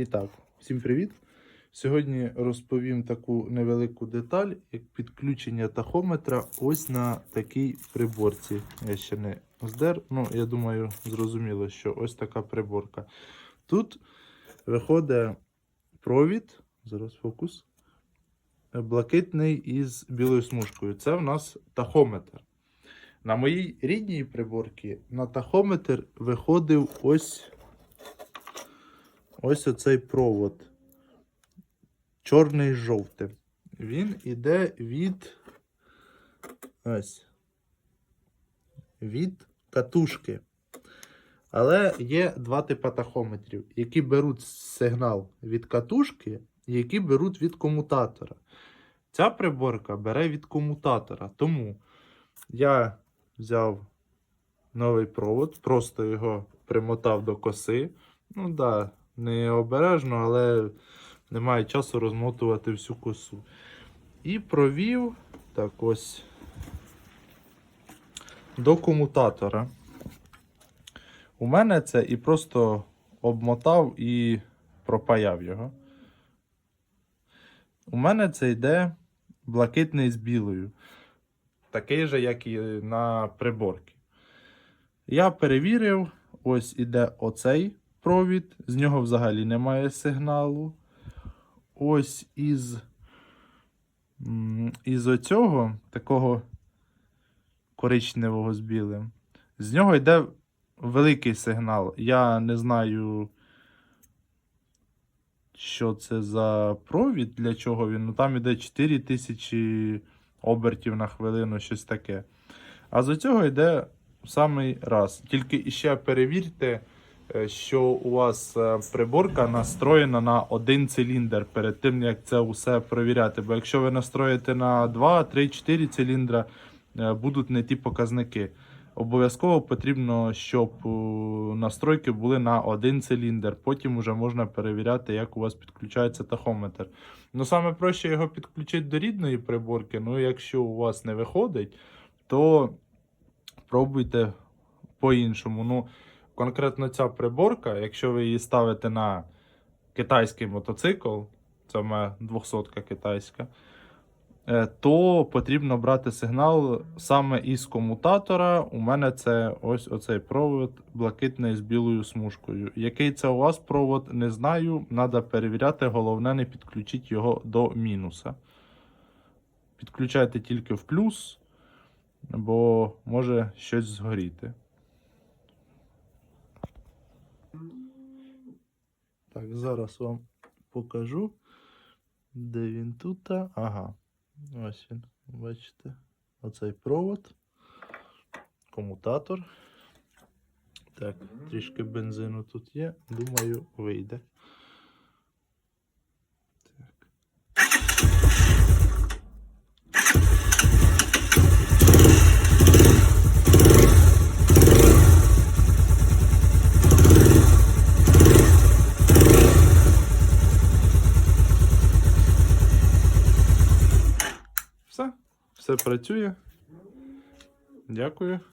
І так, всім привіт! Сьогодні розповім таку невелику деталь, як підключення тахометра ось на такій приборці. Я ще не здер, ну я думаю, зрозуміло, що ось така приборка. Тут виходить провід, зараз фокус, блакитний із білою смужкою. Це в нас тахометр. На моїй рідній приборці на тахометр виходив ось ось оцей провод. Чорний з жовтим. Він іде від ось. Від катушки. Але є два типи тахометрів, які беруть сигнал від катушки, які беруть від комутатора. Ця приборка бере від комутатора. Тому я взяв новий провод, просто його примотав до коси. Ну да, не обережно, але немає часу розмотувати всю косу. І провів так ось до комутатора. У мене це і просто обмотав і пропаяв його. У мене це йде блакитний з білою. Такий же, як і на приборці. Я перевірив, ось іде оцей провід, з нього взагалі немає сигналу. Ось із, із оцього такого коричневого з білим. З нього йде великий сигнал. Я не знаю, що це за провід, для чого він. Ну там іде 4000 обертів на хвилину, щось таке. А з цього йде в самий раз. Тільки ще перевірте, що у вас е, приборка настроєна на один циліндр перед тим, як це усе перевіряти. Бо якщо ви настроїте на 2, 3, 4 циліндра, е, будуть не ті показники. Обов'язково потрібно, щоб е, настройки були на один циліндр. Потім вже можна перевіряти, як у вас підключається тахометр. Ну, саме проще його підключити до рідної приборки. Ну, якщо у вас не виходить, то пробуйте по-іншому. Ну, конкретно ця приборка, якщо ви її ставите на китайський мотоцикл, це мене 200 китайська, е, то потрібно брати сигнал саме із комутатора. У мене це ось оцей провод блакитний з білою смужкою. Який це у вас провод, не знаю. Треба перевіряти. Головне, не підключити його до мінуса. Підключайте тільки в плюс, бо може щось згоріти. Так, зараз вам покажу, де він тут. Ага. Ось він, бачите, оцей провод, комутатор. Так, трішки бензину тут є. Думаю, вийде. Так. Все, працює. Дякую.